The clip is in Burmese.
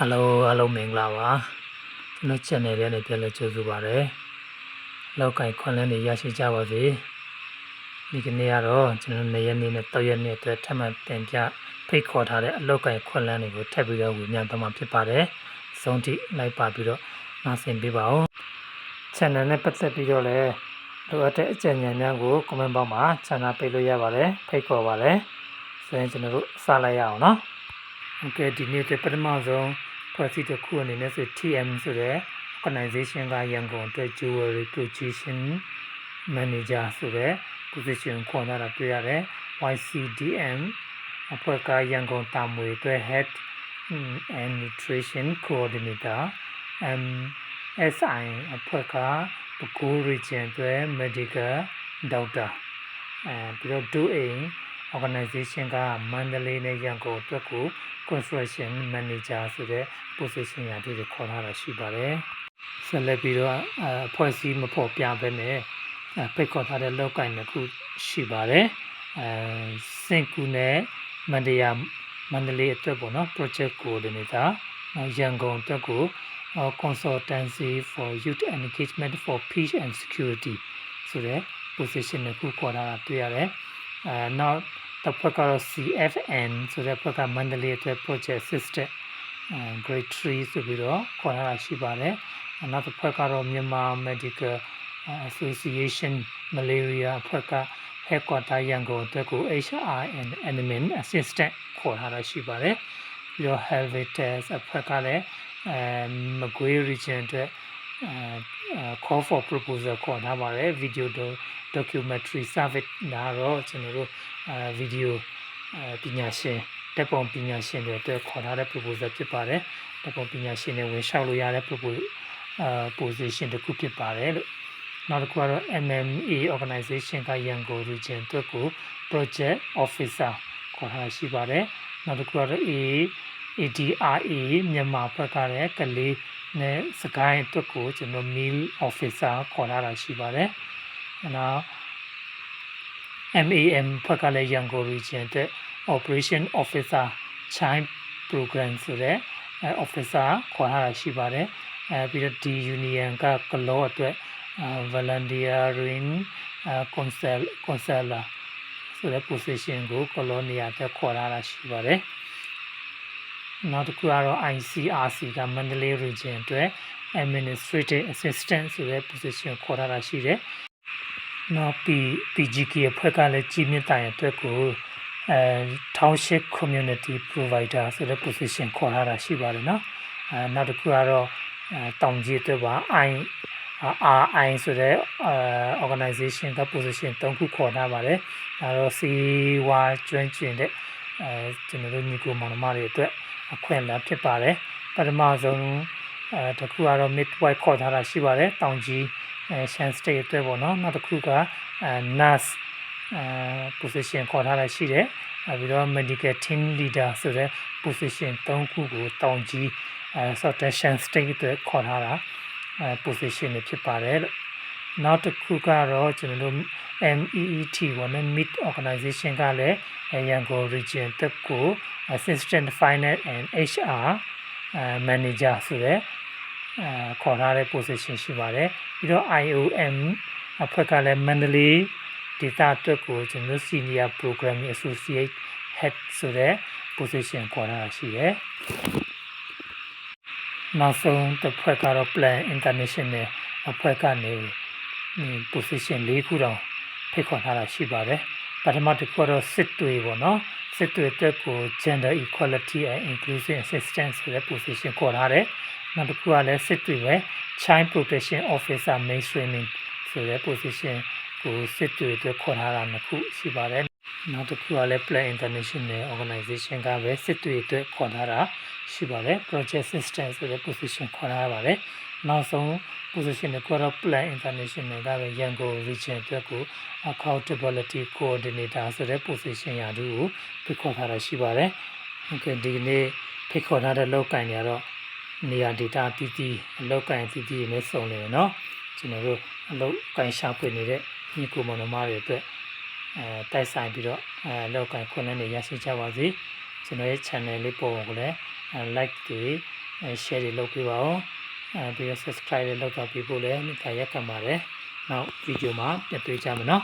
အားလုံးအားလုံးမင်္ဂလာပါကျွန်တော် channel လေးနဲ့ပြန်လည်ကြိုဆိုပါရစေလောက်ကင်ခွန်လန်းတွေရရှိကြပါစေဒီကနေ့ကတော့ကျွန်တော်နေရက်နေ့နဲ့တောက်ရက်နေ့အတွက်ထပ်မံတင်ပြဖိတ်ခေါ်ထားတဲ့အလောက်ကင်ခွန်လန်းတွေကိုထပ်ပြီးတော့ဝေမျှသွားမှာဖြစ်ပါတယ်စုံထိလိုက်ပါပြီးတော့နားဆင်ပေးပါဦး channel နဲ့ပတ်သက်ပြီးတော့လည်းလိုအပ်တဲ့အကြံဉာဏ်များကို comment box မှာ channel ပေးလို့ရပါတယ်ဖိတ်ခေါ်ပါတယ်ဆိုရင်ကျွန်တော်တို့စလိုက်ရအောင်နော် ဟုတ်ကဲ့ဒီနေ့တဲ့ပထမဆုံးဖွဲ့စည်းတစ်ခုအနေနဲ့ဆို TM ဆိုတဲ့ organization ကရန်ကုန်အတွက် jewelry production manager ဆိုတဲ့ position ခွန်လာတာတွေ့ရတယ် YCDM အဖွဲ့ကရန်ကုန်တာမွေအတွက် head and nutrition coordinator MSI အဖွဲ့ကပကူ region အတွက် medical doctor အဲပြီးတော့ do aim organization ကမန္တလေးနဲ့ရန်ကုန်အတွက်ကို construction manager ဆိုတဲ့ position ရာတွေခေါ်ထားတာရှိပါတယ်။ဆက်လက်ပြီးတော့အအဖွဲ့အစည်းမဖော်ပြဘဲနဲ့အဖိတ်ခေါ်ထားတဲ့လောက်ကင်တစ်ခုရှိပါတယ်။အဲစင်ကူနဲ့မန္တရာမန္တလေးအတွက်ပေါ့နော် project coordinator နောက်ရန်ကုန်အတွက်ကို consultancy for youth engagement for peace and security ဆိုတဲ့ position တစ်ခုခေါ်ထားတာတွေ့ရတယ်။အဲနောက် တစ်ဖက်ကတော့ CFN ဆိုတဲ့ဘက်ကမန္တလေးအတွက် project assistant အဲ grade 3ဆိုပြီးတော့ခေါ်ထားတာရှိပါတယ်။နောက်တစ်ဖက်ကတော့မြန်မာ medical association malaria အဖွဲ့က headquarter ရန်ကုန်အတွက်ကို HR and admin assistant ခေါ်ထားတာရှိပါတယ်။ပြီးတော့ Helvetes အဖွဲ့ကလည်းအဲမကွေး region အတွက်အဲ call for proposal ခေါ်ထားပါတယ် video documentary service ဒါတော့ကျွန်တော်တို့ အဲ video အဲပညာရှင်တက်ပုံပညာရှင်တွေအတွက်ခေါ်ထားတဲ့ proposal ဖြစ်ပါတယ်တက်ပုံပညာရှင်တွေဝင်လျှောက်လို့ရတဲ့ proposal အဲ position တစ်ခုဖြစ်ပါတယ်လို့နောက်တစ်ခုကတော့ MMA organization ကရန်ကုန် region အတွက်ကို project officer ခေါ်ထားရှိပါတယ်နောက်တစ်ခုကတော့ A ADRA မြန်မာဘက်ကလည်းကလေးနဲ့စကိုင်းအတွက်ကိုကျွန်တော် meal officer ခေါ်ထားတာရှိပါတယ်နောက် MAM ဘက်ကလည်းရန်ကုန် region အတွက် operation officer child program ဆိုတဲ့ officer ခေါ်ထားတာရှိပါတယ်အဲပြီးတော့ D union ကကလောအတွက် volunteering council counselor ဆိုတဲ့ position ကို colonia အတွက်ခေါ်ထားတာရှိပါတယ်နောက်တစ်ခုကတော့ ICRC ကမန္တလေး region အတွက် administrative assistant ဆိုတဲ့ position ခေါ်ထားတာရှိတယ် နော် P PGK အဖွဲ့ကလည်းကြီးမြင့်တိုင်အတွက်ကိုအဲ Township Community Provider ဆိုတဲ့ position ခေါ်ထားတာရှိပါတယ်နော်အဲနောက်တစ်ခုကတော့တောင်ကြီးအတွက်ပါ I RI ဆိုတဲ့ organization က position ၃ခုခေါ်ထားပါတယ်ဒါတော့စီဝါကျွမ်းကျင်တဲ့အဲကျွန်တော်တို့ညီကိုမောင်နှမတွေအတွက်အခွင့်အလမ်းဖြစ်ပါတယ်ပထမဆုံးအဲတခုကတော့ midwife ခေါ်ထားတာရှိပါတယ်တောင်ကြီး အဲ Shan State အတွက်ပေါ့နော်နောက်တစ်ခုကအဲ nurse အဲ position ခေါ်ထားတာရှိတယ်အဲပြီးတော့ medical team leader ဆိုတဲ့ position ၃ခုကိုတောင်ကြီးအဲ Southern Shan State အတွက်ခေါ်ထားတာအဲ position တွေဖြစ်ပါတယ်လို့နောက်တစ်ခုကတော့ကျွန်တော်တို့ MEET ပေါ့နော် Meet Organization ကလည်းရန်ကုန် region တက်ကို Assistant Finance and HR Manager ဆိုတဲ့ အဲခေါ်ထားတဲ့ position ရှိပါတယ်ပြီးတော့ IOM အဖွဲ့ကလည်းမန္တလေး data အတွက်ကိုကျွန်တော် Senior Programming Associate Head ဆိုတဲ့ position ခေါ်ထားတာရှိတယ်နောက်ဆုံးတစ်ဖွဲ့ကတော့ Plan International အဖွဲ့ကနေ position ၄ခုတောင်ဖိတ်ခေါ်ထားတာရှိပါတယ်ပထမတစ်ခုကတော့စစ်တွေပေါ့နော်စစ်တွေအတွက်ကို gender equality and inclusive assistance ဆိုတဲ့ position ခေါ်ထားတယ် နောက်တစ်ခုကလည်းစစ်တွေပဲ child protection officer mainstreaming ဆိုတဲ့ position ကိုစစ်တွေအတွက်ခေါ်ထားတာနှစ်ခုရှိပါတယ်နောက်တစ်ခုကလည်း Plan International Organization ကပဲစစ်တွေအတွက်ခေါ်ထားတာရှိပါတယ် Project Assistant ဆိုတဲ့ position ခေါ်ထားပါတယ်နောက်ဆုံး position ကတော့ Plan International ကပဲရန်ကုန် region အတွက်ကို accountability coordinator ဆိုတဲ့ position ရာထူးကိုဖိတ်ခေါ်ထားတာရှိပါတယ်။ Okay ဒီနေ့ဖိတ်ခေါ်ထားတဲ့လောက်ကင်တွေကတော့ နေရာ data အသီးသီးအလောက်ကင်အသီးသီးနဲ့စုံနေတယ်နော်။ကျွန်တော်တို့အလောက်ကင်ရှာဖွေနေတဲ့ညီကိုမောင်နှမတွေအတွက်အဲတိုက်ဆိုင်ပြီးတော့အဲလောက်ကင်ခွင့်လန်းတွေရရှိကြပါစေ။ကျွန်တော်ရဲ့ channel လေးပေါ်ကိုလည်း like တွေအဲ share တွေလုပ်ပေးပါဦးအဲပြီးတော့ subscribe တွေလုပ်တော့ပြီးဖို့လည်းမိခါရက်ခံပါတယ်နောက်ဗီဒီယိုမှာပြန်တွေ့ကြမယ်နော်